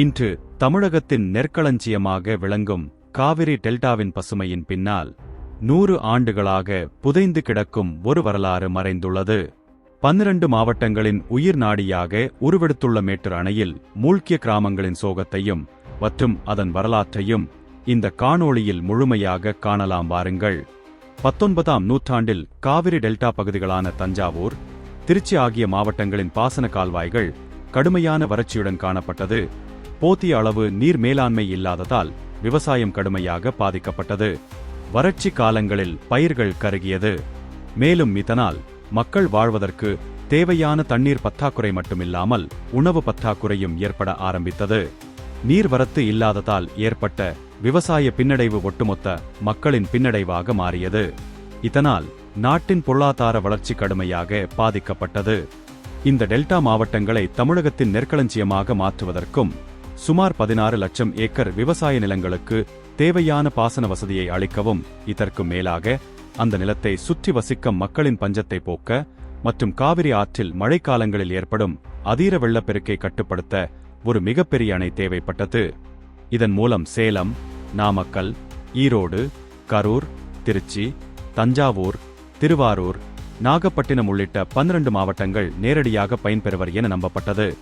இன்று தமிழகத்தின் நெற்களஞ்சியமாக விளங்கும் காவிரி டெல்டாவின் பசுமையின் பின்னால் நூறு ஆண்டுகளாக புதைந்து கிடக்கும் ஒரு வரலாறு மறைந்துள்ளது. பன்னிரண்டு மாவட்டங்களின் உயிர் நாடியாக உருவெடுத்துள்ள மேட்டூர் அணையில் மூழ்கிய கிராமங்களின் சோகத்தையும் மற்றும் அதன் வரலாற்றையும் இந்த காணொளியில் முழுமையாக காணலாம் வாருங்கள். பத்தொன்பதாம் நூற்றாண்டில் காவிரி டெல்டா பகுதிகளான தஞ்சாவூர் திருச்சி ஆகிய மாவட்டங்களின் பாசன கால்வாய்கள் கடுமையான வறட்சியுடன் காணப்பட்டது. போதிய அளவு நீர் மேலாண்மை இல்லாததால் விவசாயம் கடுமையாக பாதிக்கப்பட்டது. வறட்சி காலங்களில் பயிர்கள் கருகியது. மேலும் இதனால் மக்கள் வாழ்வதற்கு தேவையான தண்ணீர் பற்றாக்குறை மட்டுமில்லாமல் உணவு பற்றாக்குறையும் ஏற்பட ஆரம்பித்தது. நீர்வரத்து இல்லாததால் ஏற்பட்ட விவசாய பின்னடைவு ஒட்டுமொத்த மக்களின் பின்னடைவாக மாறியது. இதனால் நாட்டின் பொருளாதார வளர்ச்சி கடுமையாக பாதிக்கப்பட்டது. இந்த டெல்டா மாவட்டங்களை தமிழகத்தின் நெற்களஞ்சியமாக மாற்றுவதற்கும் சுமார் பதினாறு லட்சம் ஏக்கர் விவசாய நிலங்களுக்கு தேவையான பாசன வசதியை அளிக்கவும் இதற்கு மேலாக அந்த நிலத்தை சுற்றி வசிக்கும் மக்களின் பஞ்சத்தை போக்க மற்றும் காவிரி ஆற்றில் மழைக்காலங்களில் ஏற்படும் அதீர வெள்ளப்பெருக்கை கட்டுப்படுத்த ஒரு மிகப்பெரிய அணை தேவைப்பட்டது. இதன் மூலம் சேலம் நாமக்கல் ஈரோடு கரூர் திருச்சி தஞ்சாவூர் திருவாரூர் நாகப்பட்டினம் உள்ளிட்ட பன்னிரண்டு மாவட்டங்கள் நேரடியாக பயன்பெறுவர் என நம்பப்பட்டது.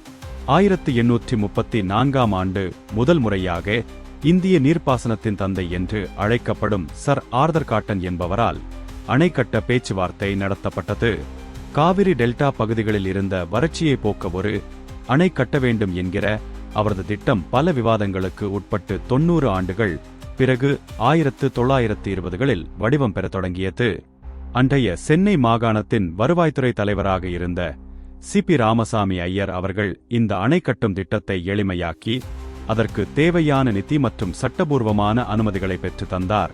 ஆயிரத்தி எண்ணூற்றி முப்பத்தி நான்காம் ஆண்டு முதல் முறையாக இந்திய நீர்ப்பாசனத்தின் தந்தை என்று அழைக்கப்படும் சர் ஆர்தர் காட்டன் என்பவரால் அணை கட்ட பேச்சுவார்த்தை நடத்தப்பட்டது. காவிரி டெல்டா பகுதிகளில் இருந்த வறட்சியை போக்க ஒரு அணை கட்ட வேண்டும் என்கிற அவரது திட்டம் பல விவாதங்களுக்கு உட்பட்டு தொன்னூறு ஆண்டுகள் பிறகு ஆயிரத்து தொள்ளாயிரத்து இருபதுகளில் வடிவம் பெறத் தொடங்கியது. அன்றைய சென்னை மாகாணத்தின் வருவாய்த்துறை தலைவராக இருந்த சி. பி. ராமசாமி ஐயர் அவர்கள் இந்த அணை கட்டும் திட்டத்தை எளிமையாக்கி அதற்கு தேவையான நிதி மற்றும் சட்டபூர்வமான அனுமதிகளை பெற்று தந்தார்.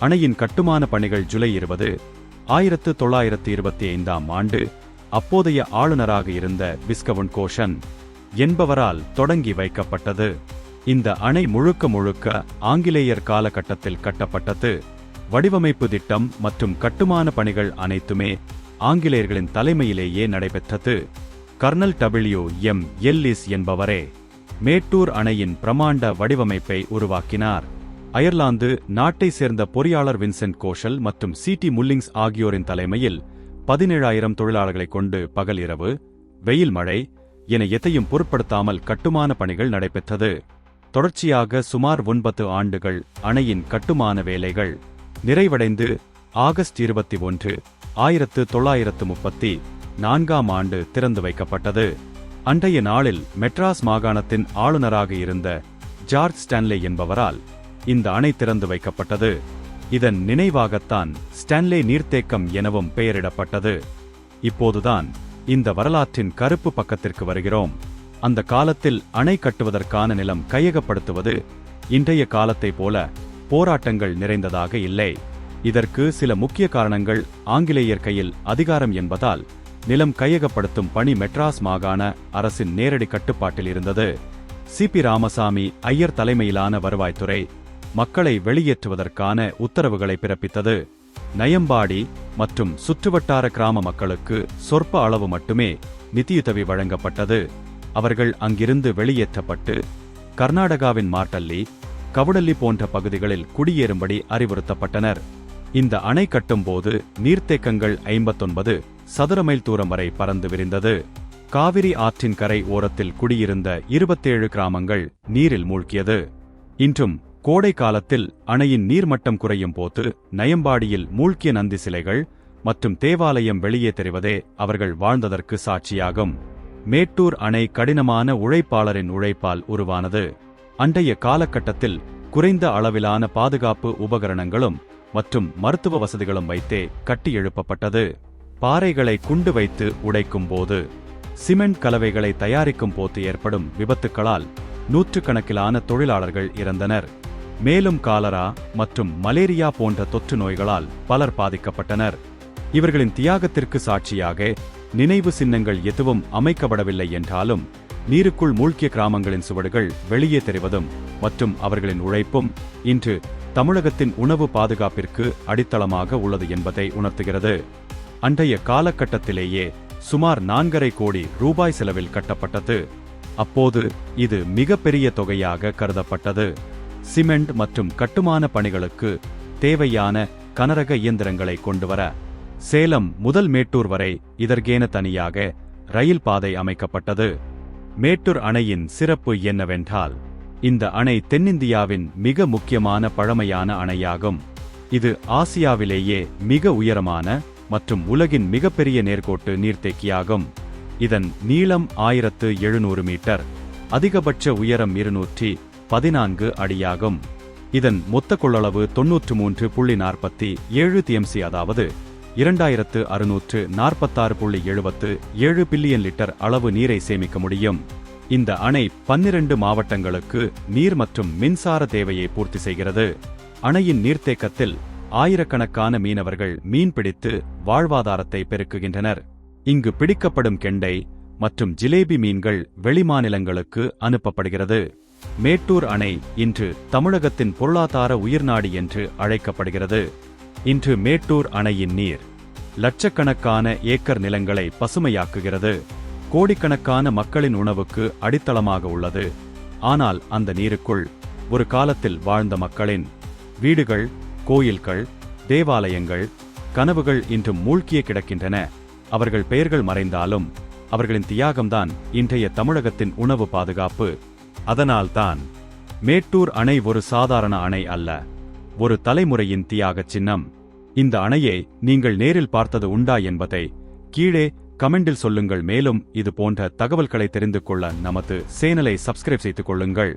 அணையின் கட்டுமான பணிகள் ஜூலை இருபது ஆயிரத்து தொள்ளாயிரத்து இருபத்தி ஐந்தாம் ஆண்டு அப்போதைய ஆளுநராக இருந்த பிஸ்கவன் கோஷன் என்பவரால் தொடங்கி வைக்கப்பட்டது. இந்த அணை முழுக்க முழுக்க ஆங்கிலேயர் காலகட்டத்தில் கட்டப்பட்டது. வடிவமைப்பு திட்டம் மற்றும் கட்டுமான பணிகள் அனைத்துமே ஆங்கிலேயர்களின் தலைமையிலேயே நடைபெற்றது. கர்னல் டபிள்யூ எம் எல்லிஸ் என்பவரே மேட்டூர் அணையின் பிரமாண்ட வடிவமைப்பை உருவாக்கினார். அயர்லாந்து நாட்டை சேர்ந்த பொறியாளர் வின்சென்ட் கோஷல் மற்றும் சி டி முல்லிங்ஸ் ஆகியோரின் தலைமையில் பதினேழாயிரம் தொழிலாளர்களை கொண்டு பகல் இரவு வெயில் மழை என எதையும் பொருட்படுத்தாமல் கட்டுமான பணிகள் நடைபெற்றது. தொடர்ச்சியாக சுமார் ஒன்பது ஆண்டுகள் அணையின் கட்டுமான வேலைகள் நிறைவடைந்து ஆகஸ்ட் இருபத்தி ஒன்று ஆயிரத்து தொள்ளாயிரத்து முப்பத்தி நான்காம் ஆண்டு திறந்து வைக்கப்பட்டது. அன்றைய நாளில் மெட்ராஸ் மாகாணத்தின் ஆளுநராக இருந்த ஜார்ஜ் ஸ்டான்லே என்பவரால் இந்த அணை திறந்து வைக்கப்பட்டது. இதன் நினைவாகத்தான் ஸ்டான்லே நீர்த்தேக்கம் எனவும் பெயரிடப்பட்டது. இப்போதுதான் இந்த வரலாற்றின் கருப்பு பக்கத்திற்கு வருகிறோம். அந்த காலத்தில் அணை கட்டுவதற்கான நிலம் கையகப்படுத்துவது இன்றைய காலத்தைப் போல போராட்டங்கள் நிறைந்ததாக இல்லை. இதற்கு சில முக்கிய காரணங்கள் ஆங்கிலேயர் கையில் அதிகாரம் என்பதால் நிலம் கையகப்படுத்தும் பணி மெட்ராஸ் மாகாண அரசின் நேரடி கட்டுப்பாட்டில் இருந்தது. சி. பி. ராமசாமி ஐயர் தலைமையிலான வருவாய்த்துறை மக்களை வெளியேற்றுவதற்கான உத்தரவுகளை பிறப்பித்தது. நயம்பாடி மற்றும் சுற்றுவட்டார கிராம மக்களுக்கு சொற்ப அளவு மட்டுமே நிதியுதவி வழங்கப்பட்டது. அவர்கள் அங்கிருந்து வெளியேற்றப்பட்டு கர்நாடகாவின் மாட்டல்லி கவுடல்லி போன்ற பகுதிகளில் குடியேறும்படி அறிவுறுத்தப்பட்டனர். இந்த அணை கட்டும்போது நீர்த்தேக்கங்கள் ஐம்பத்தொன்பது சதுர மைல் தூரம் வரை பறந்து விரிந்தது. காவிரி ஆற்றின் கரை ஓரத்தில் குடியிருந்த இருபத்தேழு கிராமங்கள் நீரில் மூழ்கியது. இன்றும் கோடை காலத்தில் அணையின் நீர்மட்டம் குறையும் போது நயம்பாடியில் மூழ்கிய நந்தி சிலைகள் மற்றும் தேவாலயம் வெளியே தெரிவதே அவர்கள் வாழ்ந்ததற்கு சாட்சியாகும். மேட்டூர் அணை கடினமான உழைப்பாளரின் உழைப்பால் உருவானது. அன்றைய காலகட்டத்தில் குறைந்த அளவிலான பாதுகாப்பு உபகரணங்களும் மற்றும் மருத்துவ வசதிகளும் வைத்தே கட்டி எழுப்பப்பட்டது. பாறைகளை குண்டு வைத்து உடைக்கும் போது சிமெண்ட் கலவைகளை தயாரிக்கும் போது ஏற்படும் விபத்துக்களால் நூற்றுக்கணக்கிலான தொழிலாளர்கள் இறந்தனர். மேலும் காலரா மற்றும் மலேரியா போன்ற தொற்று நோய்களால் பலர் பாதிக்கப்பட்டனர். இவர்களின் தியாகத்திற்கு சாட்சியாக நினைவு சின்னங்கள் எதுவும் அமைக்கப்படவில்லை என்றாலும் நீருக்குள் மூழ்கிய கிராமங்களின் சுவடுகள் வெளியே தெரிவதும் மற்றும் அவர்களின் உழைப்பும் இன்று தமிழகத்தின் உணவு பாதுகாப்பிற்கு அடித்தளமாக உள்ளது என்பதை உணர்த்துகிறது. அன்றைய காலகட்டத்திலேயே சுமார் நான்கரை கோடி ரூபாய் செலவில் கட்டப்பட்டது. அப்போது இது மிகப்பெரிய தொகையாக கருதப்பட்டது. சிமெண்ட் மற்றும் கட்டுமான பணிகளுக்கு தேவையான கனரக இயந்திரங்களை கொண்டுவர சேலம் முதல் மேட்டூர் வரை இதற்கேன தனியாக ரயில் பாதை அமைக்கப்பட்டது. மேட்டூர் அணையின் சிறப்பு என்னவென்றால் இந்த அணை தென்னிந்தியாவின் மிக முக்கியமான பழமையான அணையாகும். இது ஆசியாவிலேயே மிக உயரமான மற்றும் உலகின் மிகப்பெரிய நேர்கோட்டு நீர்த்தேக்கியாகும். இதன் நீளம் ஆயிரத்து எழுநூறு மீட்டர் அதிகபட்ச உயரம் இருநூற்றி பதினான்கு அடியாகும். இதன் மொத்த கொள்ளளவு தொன்னூற்று மூன்று புள்ளி நாற்பத்தி ஏழு டிஎம்சி அதாவது இரண்டாயிரத்து அறுநூற்று நாற்பத்தாறு புள்ளி எழுபத்து ஏழு பில்லியன் லிட்டர் அளவு நீரை சேமிக்க முடியும். இந்த அணை பன்னிரண்டு மாவட்டங்களுக்கு நீர் மற்றும் மின்சார தேவையை பூர்த்தி செய்கிறது. அணையின் நீர்த்தேக்கத்தில் ஆயிரக்கணக்கான மீனவர்கள் மீன்பிடித்து வாழ்வாதாரத்தை பெருக்குகின்றனர். இங்கு பிடிக்கப்படும் கெண்டை மற்றும் ஜிலேபி மீன்கள் வெளிமாநிலங்களுக்கு அனுப்பப்படுகிறது. மேட்டூர் அணை இன்று தமிழகத்தின் பொருளாதார உயிர்நாடி என்று அழைக்கப்படுகிறது. இன்று மேட்டூர் அணையின் நீர் லட்சக்கணக்கான ஏக்கர் நிலங்களை பசுமையாக்குகிறது. கோடிக்கணக்கான மக்களின் உணவுக்கு அடித்தளமாக உள்ளது. ஆனால் அந்த நீருக்குள் ஒரு காலத்தில் வாழ்ந்த மக்களின் வீடுகள் கோயில்கள் தேவாலயங்கள் கனவுகள் இன்று மூழ்கிய கிடக்கின்றன. அவர்கள் பெயர்கள் மறைந்தாலும் அவர்களின் தியாகம்தான் இன்றைய தமிழகத்தின் உணவு பாதுகாப்பு. அதனால்தான் மேட்டூர் அணை ஒரு சாதாரண அணை அல்ல. ஒரு தலைமுறையின் தியாகச் சின்னம். இந்த அணையை நீங்கள் நேரில் பார்த்தது உண்டா என்பதை கீழே கமெண்டில் சொல்லுங்கள். மேலும் இது போன்ற தகவல்களை தெரிந்து கொள்ள நமது சேனலை சப்ஸ்கிரைப் செய்து கொள்ளுங்கள்.